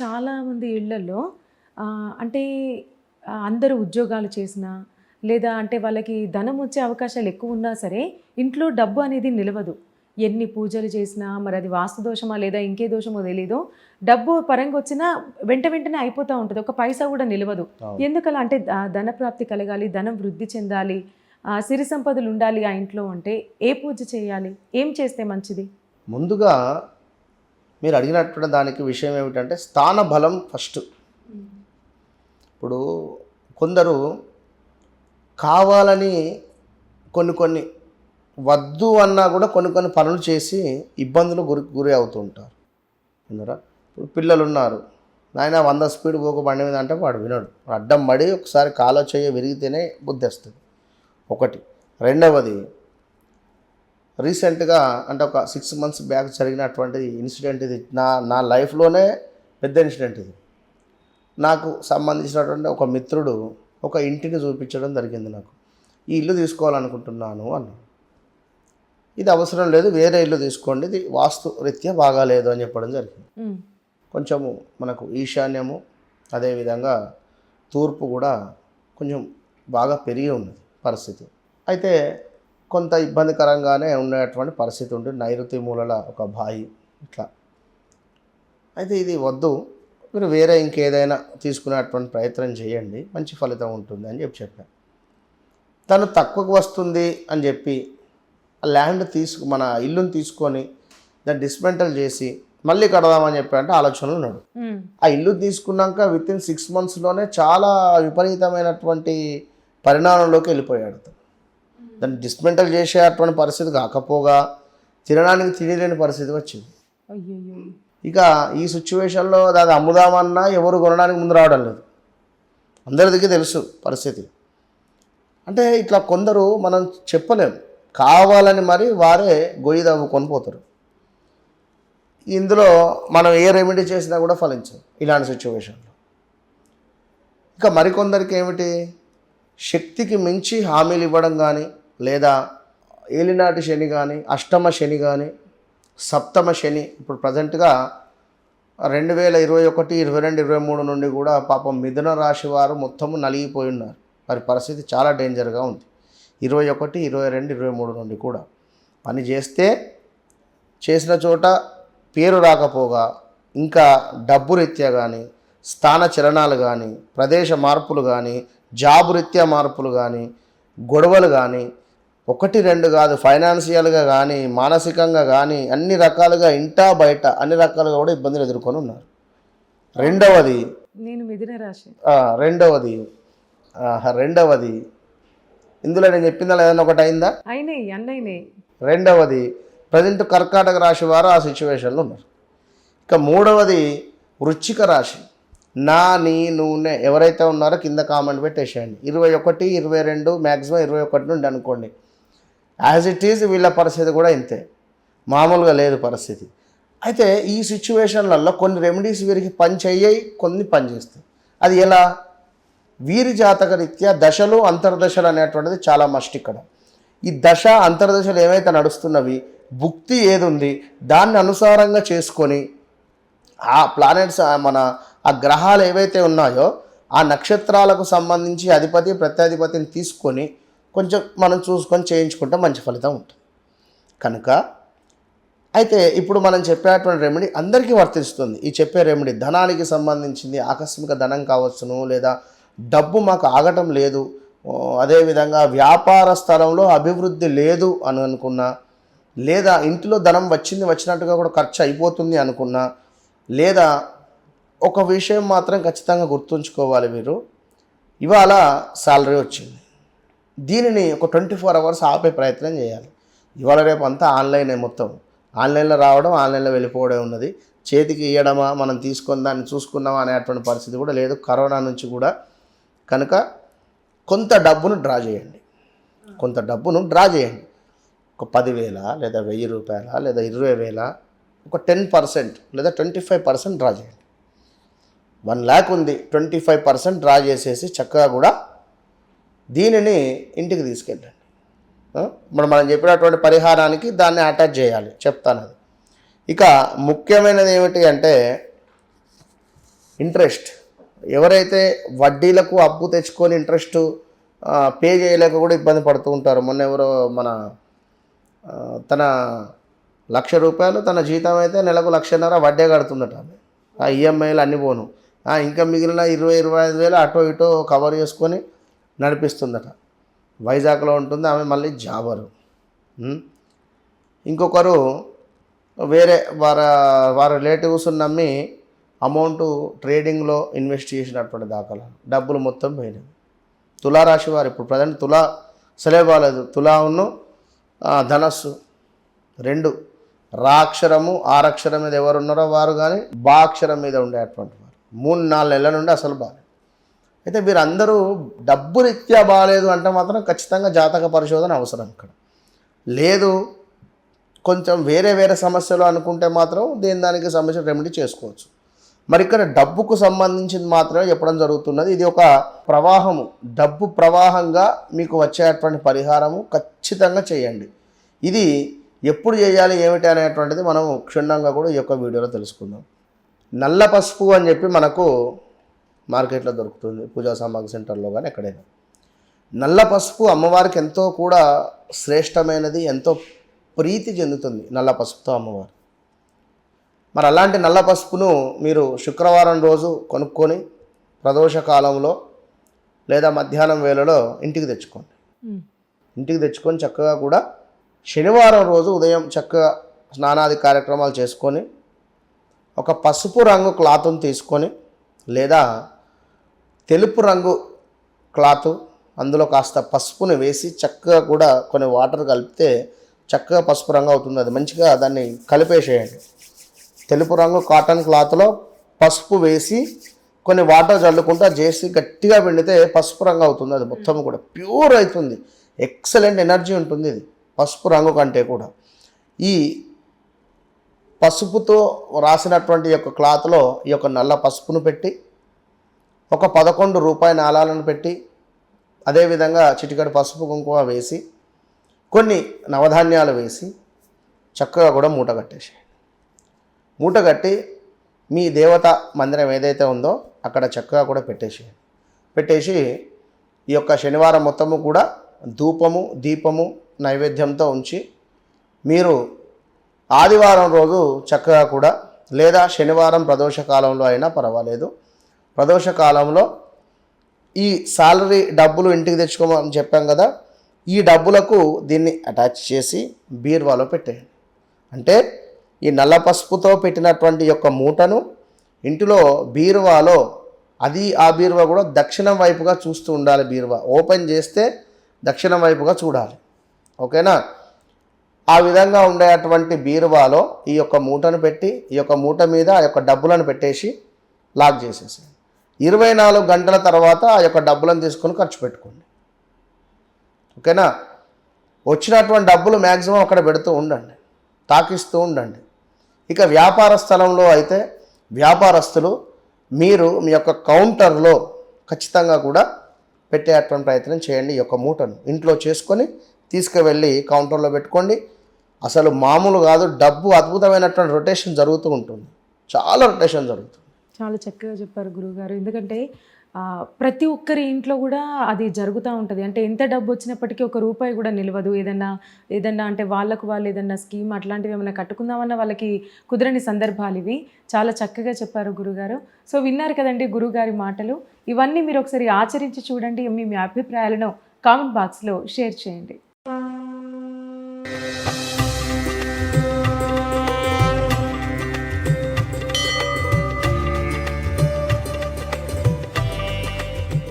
చాలామంది ఇళ్ళలో అంటే అందరూ ఉద్యోగాలు చేసినా లేదా అంటే వాళ్ళకి ధనం వచ్చే అవకాశాలు ఎక్కువ ఉన్నా సరే ఇంట్లో డబ్బు అనేది నిలవదు. ఎన్ని పూజలు చేసినా మరి అది వాస్తు దోషమా లేదా ఇంకే దోషమో తెలీదు. డబ్బు పరంగా వచ్చినా వెంట వెంటనే అయిపోతూ ఉంటుంది. ఒక పైసా కూడా నిలవదు. ఎందుకలా అంటే ధన ప్రాప్తి కలగాలి ధనం వృద్ధి చెందాలి సిరి సంపదలు ఉండాలి ఆ ఇంట్లో అంటే ఏ పూజ చేయాలి? ఏం చేస్తే మంచిది? ముందుగా మీరు అడిగినటువంటి దానికి విషయం ఏమిటంటే స్థాన బలం ఫస్ట్. ఇప్పుడు కొందరు కావాలని కొన్ని కొన్ని వద్దు అన్నా కూడా కొన్ని కొన్ని పనులు చేసి ఇబ్బందులు గురి గురి అవుతూ ఉంటారు. విన్నారా? ఇప్పుడు పిల్లలు ఉన్నారు నాయన వంద స్పీడ్ పోక బండి మీద అంటే వాడు వినడు. అడ్డం పడి ఒకసారి కాలో చేయ విరిగితేనే బుద్ధి వస్తుంది. ఒకటి. రెండవది రీసెంట్గా అంటే ఒక సిక్స్ మంత్స్ బ్యాక్ జరిగినటువంటి ఇన్సిడెంట్ ఇది. నా నా లైఫ్లోనే పెద్ద ఇన్సిడెంట్ ఇది. నాకు సంబంధించినటువంటి ఒక మిత్రుడు ఒక ఇంటిని చూపించడం జరిగింది నాకు. ఈ ఇల్లు తీసుకోవాలనుకుంటున్నాను అన్నాడు. ఇది అవసరం లేదు వేరే ఇల్లు తీసుకోండి ఇది వాస్తు రీత్యా బాగాలేదు అని చెప్పడం జరిగింది. కొంచెము మనకు ఈశాన్యము అదేవిధంగా తూర్పు కూడా కొంచెం బాగా పెరిగి ఉన్నది పరిస్థితి. అయితే కొంత ఇబ్బందికరంగానే ఉండేటువంటి పరిస్థితి ఉంటుంది నైరుతి మూలల ఒక బాయి ఇట్లా. అయితే ఇది వద్దు. మీరు వేరే ఇంకేదైనా తీసుకునేటువంటి ప్రయత్నం చేయండి. మంచి ఫలితం ఉంటుంది అని చెప్పి చెప్పాను తను తక్కువకు వస్తుంది అని చెప్పి ఆ ల్యాండ్ తీసుకు మన ఇల్లుని తీసుకొని దాన్ని డిస్మెంటల్ చేసి మళ్ళీ కడదామని చెప్పి అంటే ఆలోచనలు ఉన్నాడు ఆ ఇల్లు తీసుకున్నాక విత్ ఇన్ సిక్స్ మంత్స్లోనే చాలా విపరీతమైనటువంటి పరిణామంలోకి వెళ్ళిపోయాడు. దాన్ని డిస్మెంటల్ చేసేటువంటి పరిస్థితి కాకపోగా తినడానికి తినలేని పరిస్థితి వచ్చింది. ఇక ఈ సిచ్యువేషన్లో దాన్ని అమ్ముదామన్నా ఎవరు కొనడానికి ముందు రావడం లేదు. అందరికీ తెలుసు పరిస్థితి. అంటే ఇట్లా కొందరు మనం చెప్పలేం. కావాలని మరి వారే గొయ్యి తవ్వుకొని పోతారు. ఇందులో మనం ఏ రెమెడీ చేసినా కూడా ఫలించదు ఇలాంటి సిచ్యువేషన్లో ఇంకా మరికొందరికి ఏమిటి? శక్తికి మించి హామీలు ఇవ్వడం కానీ లేదా ఏలినాటి శని కానీ అష్టమ శని కానీ సప్తమ శని ఇప్పుడు ప్రజెంట్గా రెండు వేల ఇరవై ఒకటి ఇరవై రెండు ఇరవై మూడు నుండి కూడా పాపం మిథున రాశి వారు మొత్తము నలిగిపోయి ఉన్నారు. వారి పరిస్థితి చాలా డేంజర్గా ఉంది. ఇరవై ఒకటి ఇరవై రెండు ఇరవై మూడు నుండి కూడా పని చేస్తే చేసిన చోట పేరు రాకపోగా ఇంకా డబ్బు రీత్యా కానీ స్థాన చలనాలు కానీ ప్రదేశ మార్పులు కానీ జాబ్ రీత్యా మార్పులు కానీ గొడవలు కానీ ఒకటి రెండు కాదు ఫైనాన్షియల్గా కానీ మానసికంగా కానీ అన్ని రకాలుగా ఇంటా బయట అన్ని రకాలుగా కూడా ఇబ్బందులు ఎదుర్కొని ఉన్నారు. రెండవది నేను మిథున రాశి. రెండవది రెండవది. ఇందులో నేను చెప్పిందా ఏదైనా ఒకటి అయిందా? అయినాయి అన్నయ్యనే రెండవది ప్రజెంట్ కర్కాటక రాశి వారు ఆ సిచ్యువేషన్లో ఉన్నారు. ఇక మూడవది వృశ్చిక రాశి. నా నీ నూనె ఎవరైతే ఉన్నారో కింద కామెంట్ పెట్టేసేయండి. ఇరవై ఒకటి ఇరవై రెండు మ్యాక్సిమం ఇరవై ఒకటి నుండి అనుకోండి. యాజ్ ఇట్ ఈజ్ వీళ్ళ పరిస్థితి కూడా ఇంతే. మామూలుగా లేదు పరిస్థితి. అయితే ఈ సిచ్యువేషన్లలో కొన్ని రెమెడీస్ వీరికి పని కొన్ని పని చేస్తాయి అది ఎలా? వీరి జాతక రీత్యా దశలు అంతర్దశలు అనేటువంటిది చాలా మస్ట్ ఇక్కడ. ఈ దశ అంతర్దశలు ఏవైతే నడుస్తున్నవి భుక్తి ఏది ఉంది దాన్ని అనుసారంగా చేసుకొని ఆ ప్లానెట్స్ మన ఆ గ్రహాలు ఏవైతే ఉన్నాయో ఆ నక్షత్రాలకు సంబంధించి అధిపతి ప్రత్యాధిపతిని తీసుకొని కొంచెం మనం చూసుకొని చేయించుకుంటే మంచి ఫలితం ఉంటుంది. కనుక అయితే ఇప్పుడు మనం చెప్పేటువంటి రెమెడీ అందరికీ వర్తిస్తుంది. ఈ చెప్పే రెమెడీ ధనానికి సంబంధించింది ఆకస్మిక ధనం కావచ్చును లేదా డబ్బు మాకు ఆగటం లేదు అదేవిధంగా వ్యాపార స్థలంలో అభివృద్ధి లేదు అని అనుకున్నా లేదా ఇంటిలో ధనం వచ్చింది వచ్చినట్టుగా కూడా ఖర్చు అయిపోతుంది అనుకున్నా లేదా ఒక విషయం మాత్రం ఖచ్చితంగా గుర్తుంచుకోవాలి మీరు. ఇవాళ శాలరీ వచ్చింది. దీనిని ఒక ట్వంటీ ఫోర్ అవర్స్ ఆపే ప్రయత్నం చేయాలి. ఇవాళ రేపు అంతా ఆన్లైనే మొత్తం. ఆన్లైన్లో రావడం ఆన్లైన్లో వెళ్ళిపోవడం ఉన్నది. చేతికి ఇవ్వడమా మనం తీసుకొని దాన్ని చూసుకున్నామా అనేటువంటి పరిస్థితి కూడా లేదు. కరోనా నుంచి కూడా. కనుక కొంత డబ్బును డ్రా చేయండి. కొంత డబ్బును డ్రా చేయండి. ఒక పదివేల లేదా వెయ్యి రూపాయల లేదా ఇరవై వేల ఒక టెన్ పర్సెంట్ లేదా ట్వంటీ ఫైవ్ పర్సెంట్ డ్రా చేయండి. వన్ ల్యాక్ ఉంది ట్వంటీ ఫైవ్ పర్సెంట్ డ్రా చేసేసి చక్కగా కూడా దీనిని ఇంటికి తీసుకెళ్ళండి. ఇప్పుడు మనం చెప్పినటువంటి పరిహారానికి దాన్ని అటాచ్ చేయాలి చెప్తాను అది. ఇక ముఖ్యమైనది ఏమిటి అంటే ఇంట్రెస్ట్. ఎవరైతే వడ్డీలకు అప్పు తెచ్చుకొని ఇంట్రెస్ట్ పే చేయలేక కూడా ఇబ్బంది పడుతూ ఉంటారు. మొన్న ఎవరో మన తన లక్ష రూపాయలు తన జీతం అయితే నెలకు లక్షన్నర వడ్డే కడుతుందట ఆ ఈఎంఐలు అన్ని పోను. ఇంకా మిగిలిన ఇరవై ఇరవై ఐదు వేలు అటో ఇటో కవర్ చేసుకొని నడిపిస్తుందట. వైజాగ్లో ఉంటుంది ఆమె మళ్ళీ జాబరు. ఇంకొకరు వేరే వారి వారి రిలేటివ్స్ నమ్మి అమౌంట్ ట్రేడింగ్లో ఇన్వెస్ట్ చేసినటువంటి దాఖలా డబ్బులు మొత్తం పోయినాయి. తులారాశి వారు ఇప్పుడు ప్రజెంట్ తులా సెలవు బాగాలేదు తులా ధనస్సు రెండు. రాక్షరము ఆరక్షరం మీద ఎవరు ఉన్నారో వారు కానీ బా అక్షరం మీద ఉండేటువంటి మూడు నాలుగు నెలల నుండి అసలు బాగాలేదు. అయితే వీరందరూ డబ్బు రీత్యా బాగాలేదు అంటే మాత్రం ఖచ్చితంగా జాతక పరిశోధన అవసరం ఇక్కడ. లేదు కొంచెం వేరే వేరే సమస్యలు అనుకుంటే మాత్రం దేని దానికి సమస్య రెమెడీ చేసుకోవచ్చు. మరి ఇక్కడ డబ్బుకు సంబంధించింది మాత్రమే చెప్పడం జరుగుతున్నది. ఇది ఒక ప్రవాహము. డబ్బు ప్రవాహంగా మీకు వచ్చేటువంటి పరిహారము ఖచ్చితంగా చేయండి. ఇది ఎప్పుడు చేయాలి ఏమిటి అనేటువంటిది మనం క్షుణ్ణంగా కూడా ఈ యొక్క వీడియోలో తెలుసుకుందాం. నల్ల పసుపు అని చెప్పి మనకు మార్కెట్లో దొరుకుతుంది. పూజా సామాగ్రి సెంటర్లో కానీ ఎక్కడైనా. నల్ల పసుపు అమ్మవారికి ఎంతో కూడా శ్రేష్టమైనది ఎంతో ప్రీతి చెందుతుంది నల్ల పసుపుతో అమ్మవారు. మరి అలాంటి నల్ల పసుపును మీరు శుక్రవారం రోజు కొనుక్కొని ప్రదోష కాలంలో లేదా మధ్యాహ్నం వేళలో ఇంటికి తెచ్చుకోండి. ఇంటికి తెచ్చుకొని చక్కగా కూడా శనివారం రోజు ఉదయం చక్కగా స్నానాది కార్యక్రమాలు చేసుకొని ఒక పసుపు రంగు క్లాత్ను తీసుకొని లేదా తెలుపు రంగు క్లాత్ అందులో కాస్త పసుపుని వేసి చక్కగా కూడా కొన్ని వాటర్ కలిపితే చక్కగా పసుపు రంగు అవుతుంది. అది మంచిగా దాన్ని కలిపేసేయండి. తెలుపు రంగు కాటన్ క్లాత్లో పసుపు వేసి కొన్ని వాటర్ చల్లుకుంటా చేసి గట్టిగా పిండితే పసుపు రంగు అవుతుంది. అది మొత్తం కూడా ప్యూర్ అవుతుంది. ఎక్సలెంట్ ఎనర్జీ ఉంటుంది ఇది పసుపు రంగు కంటే కూడా. ఈ పసుపుతో రాసినటువంటి ఈ యొక్క క్లాత్లో ఈ యొక్క నల్ల పసుపును పెట్టి ఒక పదకొండు రూపాయి నాళాలను పెట్టి అదేవిధంగా చిటికడి పసుపు కుంకుమ వేసి కొన్ని నవధాన్యాలు వేసి చక్కగా కూడా మూట కట్టేసి మూట కట్టి మీ దేవత మందిరం ఏదైతే ఉందో అక్కడ చక్కగా కూడా పెట్టేసి పెట్టేసి ఈ యొక్క శనివారం మొత్తము కూడా ధూపము దీపము నైవేద్యంతో ఉంచి మీరు ఆదివారం రోజు చక్కగా కూడా లేదా శనివారం ప్రదోష కాలంలో అయినా పర్వాలేదు. ప్రదోష కాలంలో ఈ సాలరీ డబ్బులు ఇంటికి తెచ్చుకోమని చెప్పాం కదా ఈ డబ్బులకు దీన్ని అటాచ్ చేసి బీర్వాలో పెట్టేయండి. అంటే ఈ నల్ల పసుపుతో పెట్టినటువంటి యొక్క మూటను ఇంటిలో బీరువాలో అది ఆ బీరువా కూడా దక్షిణం వైపుగా చూస్తూ ఉండాలి బీరువా. ఓపెన్ చేస్తే దక్షిణం వైపుగా చూడాలి. ఓకేనా? ఆ విధంగా ఉండేటువంటి బీరువాలో ఈ యొక్క మూటను పెట్టి ఈ యొక్క మూట మీద ఆ యొక్క డబ్బులను పెట్టేసి లాక్ చేసేసాను ఇరవై నాలుగు గంటల తర్వాత ఆ యొక్క డబ్బులను తీసుకొని ఖర్చు పెట్టుకోండి. ఓకేనా? వచ్చినటువంటి డబ్బులు మ్యాక్సిమం అక్కడ పెడుతూ ఉండండి. తాకిస్తూ ఉండండి. ఇక వ్యాపార స్థలంలో అయితే వ్యాపారస్తులు మీరు మీ యొక్క కౌంటర్లో ఖచ్చితంగా కూడా పెట్టేటువంటి ప్రయత్నం చేయండి ఈ యొక్క మూటను. ఇంట్లో చేసుకొని తీసుకువెళ్ళి కౌంటర్లో పెట్టుకోండి. అసలు మామూలు కాదు డబ్బు అద్భుతమైనటువంటి రొటేషన్ జరుగుతూ ఉంటుంది. చాలా రొటేషన్ జరుగుతుంది. చాలా చక్కగా చెప్పారు గురువుగారు. ఎందుకంటే ప్రతి ఒక్కరి ఇంట్లో కూడా అది జరుగుతూ ఉంటుంది. అంటే ఎంత డబ్బు వచ్చినప్పటికీ ఒక రూపాయి కూడా నిలవదు. ఏదన్నా ఏదన్నా అంటే వాళ్ళకు వాళ్ళు ఏదన్నా స్కీమ్ అట్లాంటివి ఏమైనా కట్టుకుందామన్న వాళ్ళకి కుదరని సందర్భాలు ఇవి. చాలా చక్కగా చెప్పారు గురుగారు సో విన్నారు కదండి గురుగారి మాటలు. ఇవన్నీ మీరు ఒకసారి ఆచరించి చూడండి. మీ మీ అభిప్రాయాలను కామెంట్ బాక్స్లో షేర్ చేయండి.